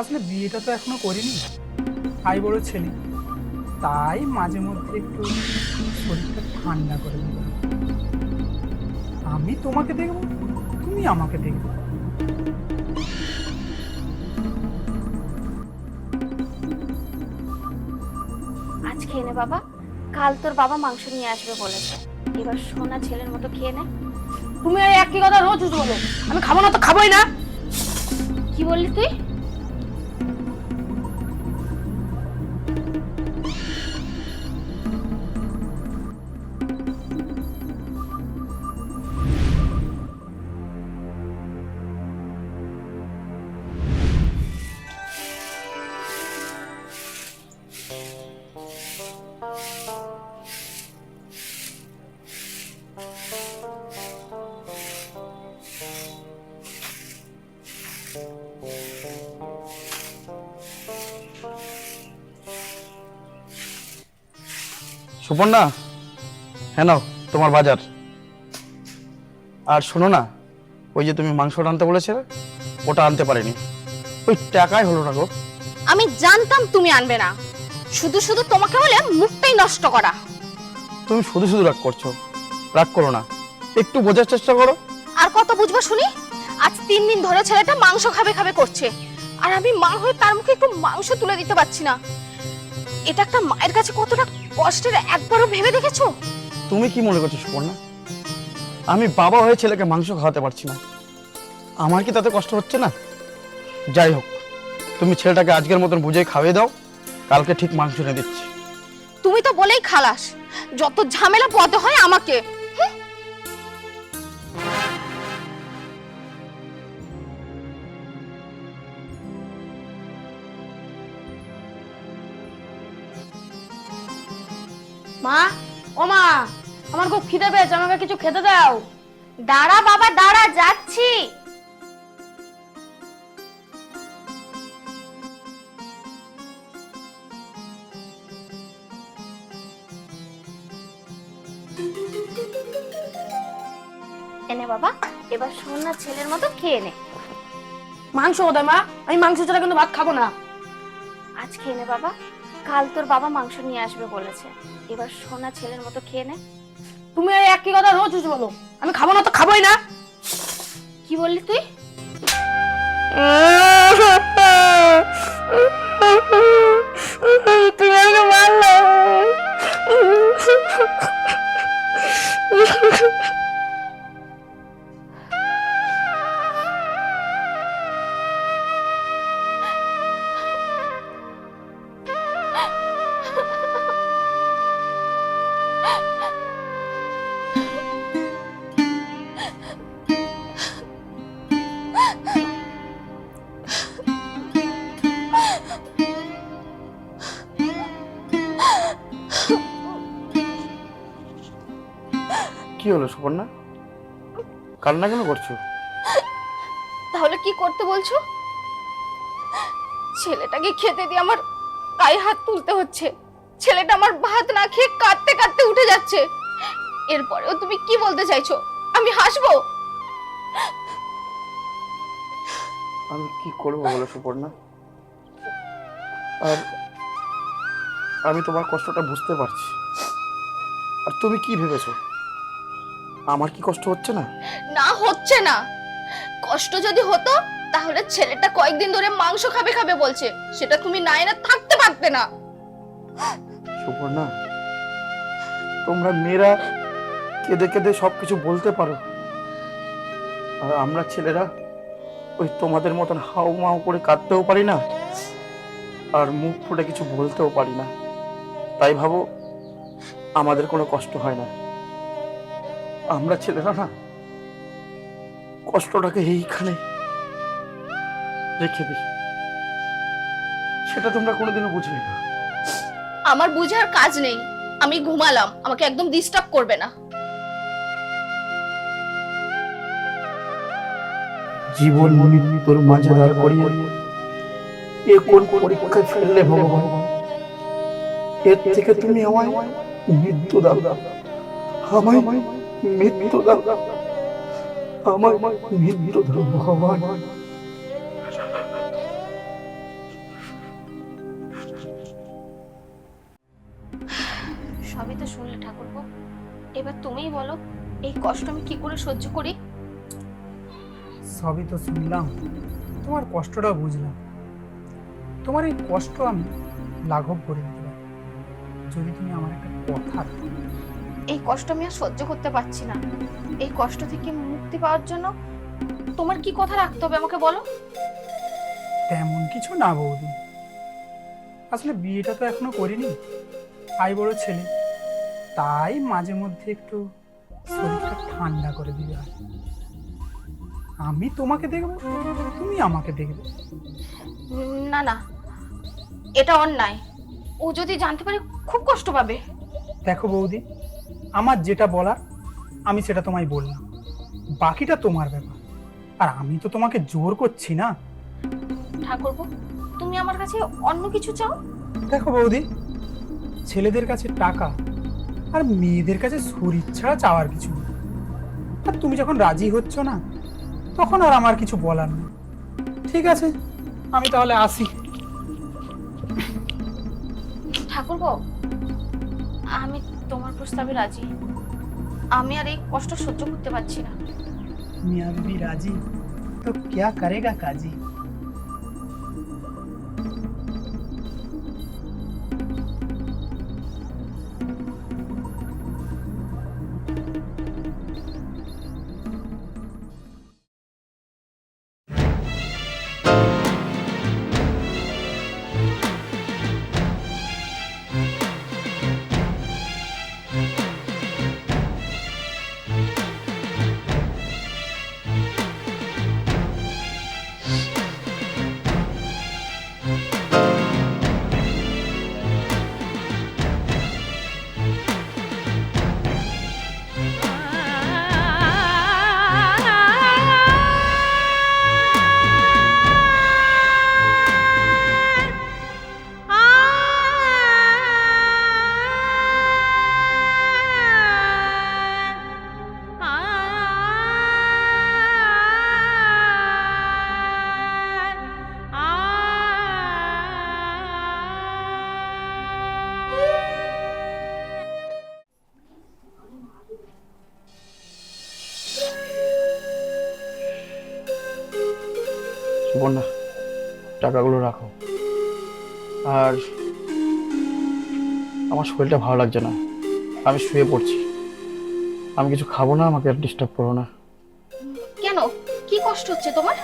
আসলে বিয়েটা তো এখনও করিনি। আই বড় ছেলে। তাই মাঝে মধ্যে একটু শরীরটা ঠান্ডা করে দিল আমি তোমাকে দেখব তুমি আমাকে দেখবে। আজ খেয়ে নে বাবা। কাল তোর বাবা মাংস নিয়ে আসবে বলেছে। এবার সোনা ছেলের মতো খেয়ে নে। তুমি এই একই কথা রোজ রোজ বলো। আমি খাব না তো খাবোই না। কি বললি তুই? সুপর্ণা হ্যাঁ নাও তোমার বাজার। আর শোনো না ওই যে তুমি মাংসটা আনতে বলেছিলে ওটা আনতে পারিনি। ওই টাকাই হলো না গো। আমি জানতাম তুমি আনবে না। শুধু শুধু তোমাকে বলে মুখটাই নষ্ট করা। তুমি শুধু শুধু রাগ করছ। রাগ করো না একটু বোঝার চেষ্টা করো। আর কত বুঝব শুনি? আজ তিন দিন ধরে ছেলেটা মাংস খাবে খাবে করছে। আর আমি মা হয়ে তার মুখে একটু মাংস তুলে দিতে পারছি না। এটা একটা মায়ের কাছে কতটা কষ্টের একবারও ভেবে দেখেছ? তুমি কি মনে করছ সুপর্ণা আমি বাবা হয়ে ছেলেকে মাংস খাওয়াতে পারছি না। আমার কি তাতে কষ্ট হচ্ছে না? যাই হোক তুমি ছেলেটাকে আজকের মতন বুঝে খাইয়ে দাও কালকে ঠিক মাংস এনে দিচ্ছি। তুমি তো বলেই খালাস। যত ঝামেলা পদে হয় আমাকে মা ও মা আমার খুব খিদে পেয়েছে আমাকে কিছু খেতে দাও। দাঁড়া বাবা দাঁড়া যাচ্ছি। এনে বাবা এবার সোনা ছেলের মতো খেয়ে নে। মাংস কোথায় মা? আমি মাংস ছাড়া কিন্তু ভাত খাব না। আজ খেয়ে নে বাবা। কাল তোর বাবা মাংস নিয়ে আসবে বলেছে। এবার সোনা ছেলের মতো খেয়ে নে। তুমি এই একই কথা রোজ রোজ বলো। আমি খাব না তো খাবোই না। কি বললি তুই? তুমি কি হলো সুপর্ণা কান্না কেন করছ? তাহলে কি করতে বলছো? ছেলেটাকে খেতে দিয়ে আমার গায়ে হাত তুলতে হচ্ছে। ছেলেটা আমার ভাত না খেয়ে কাঁদতে কাঁদতে উঠে যাচ্ছে। এরপরেও তুমি কি বলতে চাইছো? আমি হাসবো? আমি কি করব বলো সুপর্ণা আর আমি তোমার কষ্টটা বুঝতে পারছি। আর তুমি কি ভেবেছো? আমার কি কষ্ট হচ্ছে না? না হচ্ছে না। কষ্ট যদি হতো তাহলে ছেলেটা কয়েকদিন ধরে মাংস খাবে খাবে বলছে। সেটা তুমি না এনে থাকতে পারতে না। সুপর্ণা তোমরা মেয়েরা কেঁদে কেঁদে সবকিছু বলতে পারো। আর আমরা ছেলেরা ওই তোমাদের মতন হাউ মাউ করে কাঁদতেও পারি না আর মুখ ফুটে কিছু বলতেও পারি না। তাই ভাবো আমাদের কোনো কষ্ট হয় না। আমরা ছেলেরা না কষ্টটাকে এইখানে রেখে দিই। সেটা তোমরা কোনোদিনও বুঝবে না। আমার বুঝার কাজ নেই। আমি ঘুমালাম। আমাকে একদম ডিস্টার্ব করবে না। জীবন মৃত্যুর মাঝে দাঁড় করিয়ে এ কোন পরীক্ষায় ফেললে ভগবান? এর থেকে তুমি আমায় মৃত্যু দাও। আমায় মৃত্যুদান আমার মৃত্যুদান ভগবান। সবই তো শুনলে ঠাকুর এবার তুমিই বলো এই কষ্ট আমি কি করে সহ্য করি? সবই তো শুনলাম তোমার কষ্টটা বুঝলাম। তোমার এই কষ্ট আমি লাঘব করে দিতে পারি। যদি তুমি আমার একটা কথা এই কষ্ট আমি আর সহ্য করতে পারছি না। এই কষ্ট থেকে মুক্তি পাওয়ার জন্য তোমার কি কথা রাখতে হবে আমাকে বলো? তেমন কিছু না বৌদি। আসলে বিয়েটা তো এখনও করিনি। আই বড় ছেলে। তাই মাঝে মধ্যে একটু শরীরটা ঠান্ডা করে দিবে আর আমি তোমাকে দেখব তুমি আমাকে দেখবে। না না। এটা অন্যায়। ও যদি জানতে পারে খুব কষ্ট পাবে। দেখো বৌদি আমার যেটা বলার আমি সেটা তোমায় বললাম। বাকিটা তোমার ব্যাপার। আর আমি তো তোমাকে জোর করছি না। ঠাকুরপো তুমি আমার কাছে অন্য কিছু চাও? দেখো বৌদি ছেলেদের কাছে টাকা আর মেয়েদের কাছে শরীর ছাড়া চাওয়ার কিছু নেই। আর তুমি যখন রাজি হচ্ছ না তখন আর আমার কিছু বলার নেই। ঠিক আছে আমি তাহলে আসি। ঠাকুরপো আমি তোমার প্রস্তাবে রাজি আমি আর এই কষ্ট সহ্য করতে পারছি না मियाँ बीबी राजी तो क्या करेगा काजी টাকাগুলো রাখো। আর আমার শরীরটা ভালো লাগছে না। আমি শুয়ে পড়ছি। আমি কিছু খাব না আমাকে আর ডিস্টার্ব করো না। কেন? কি কষ্ট হচ্ছে তোমার?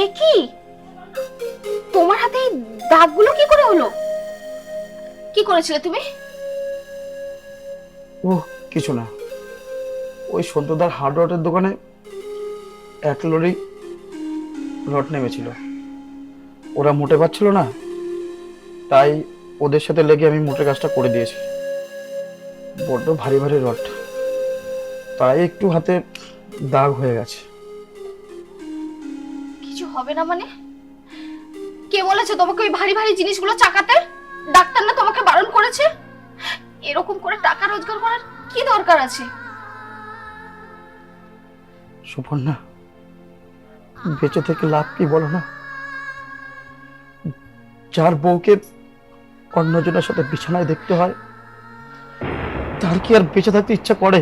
এ কি? তোমার হাতে এই দাগগুলো কি করে হলো? কি করেছিলে তুমি? ও কিছু না। ওই সন্ধ্যদার হার্ড রটের দোকানে এক লরি রড নেমেছিল। ওরা মোটে পাচ্ছিল না? তাই ওদের সাথে লেগে আমি মোটে কাজটা করে দিয়েছি। বড্ড ভারী ভারী রড। তাই একটু হাতে দাগ হয়ে গেছে। কিছু হবে না মানে? কে বলেছে তোমাকে ওই ভারী ভারী জিনিসগুলো চাকাতে? ডাক্তার না তোমাকে বারণ করেছে? এরকম করে টাকা রোজগার করার কি দরকার আছে? সুপর্ণা বেঁচে থেকে লাভ কি বলো না? যার বউকে অন্যজনের সাথে বিছানায় দেখতে হয়, তার কি আর বেঁচে থাকতে ইচ্ছা করে?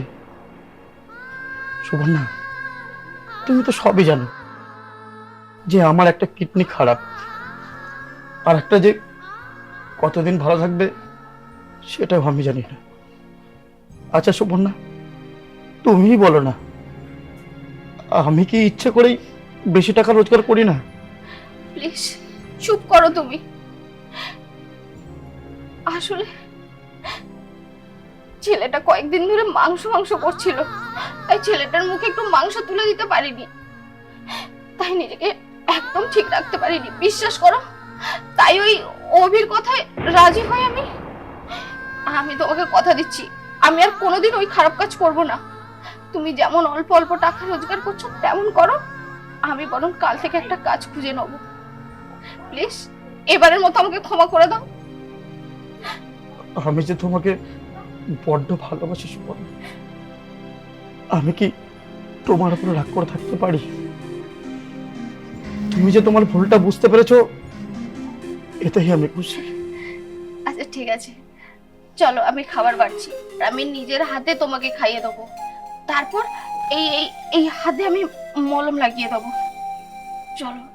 সুবর্ণা, তুমি তো সবই জানো যে আমার একটা কিডনি খারাপ, আর একটা যে কতদিন ভালো থাকবে সেটাও আমি জানি না। আচ্ছা সুবর্ণা, তুমিই বলো না, আমি কি ইচ্ছে করেই বেশি টাকা রোজগার করি না। প্লিজ, চুপ করো তুমি। আসলে ছেলেটা কয়েকদিন ধরে মাংস মাংস করছিল, তাই ছেলেটার মুখে একটু মাংস তুলে দিতে পারিনি। তাই নিজেকে একদম ঠিক রাখতে পারিনি, বিশ্বাস করো। তাই ওই অভির কথায় রাজি হই আমি। আমি তোমাকে কথা দিচ্ছি, আমি আর কোনোদিন ওই খারাপ কাজ করব না। তুমি যেমন অল্প অল্প টাকা রোজগার করছ, তেমন করো। আমি বরং কাল থেকে একটা কাজ খুঁজে নেব। প্লিজ এবারের মতো আমাকে ক্ষমা করে দাও। আমি যে তোমাকে বড্ড ভালোবাসি সুপর্ণা আমি কি তোমার উপরে রাগ করে থাকতে পারি? তুমি যে তোমার ভুলটা বুঝতে পেরেছ এটাই আমি খুশি। আচ্ছা ঠিক আছে। চলো আমি খাবার বাড়ছি। আমি নিজের হাতে তোমাকে খাইয়ে দেবো। তারপর এই এই হাতে আমি মলম লাগিয়ে দেবো। চলো।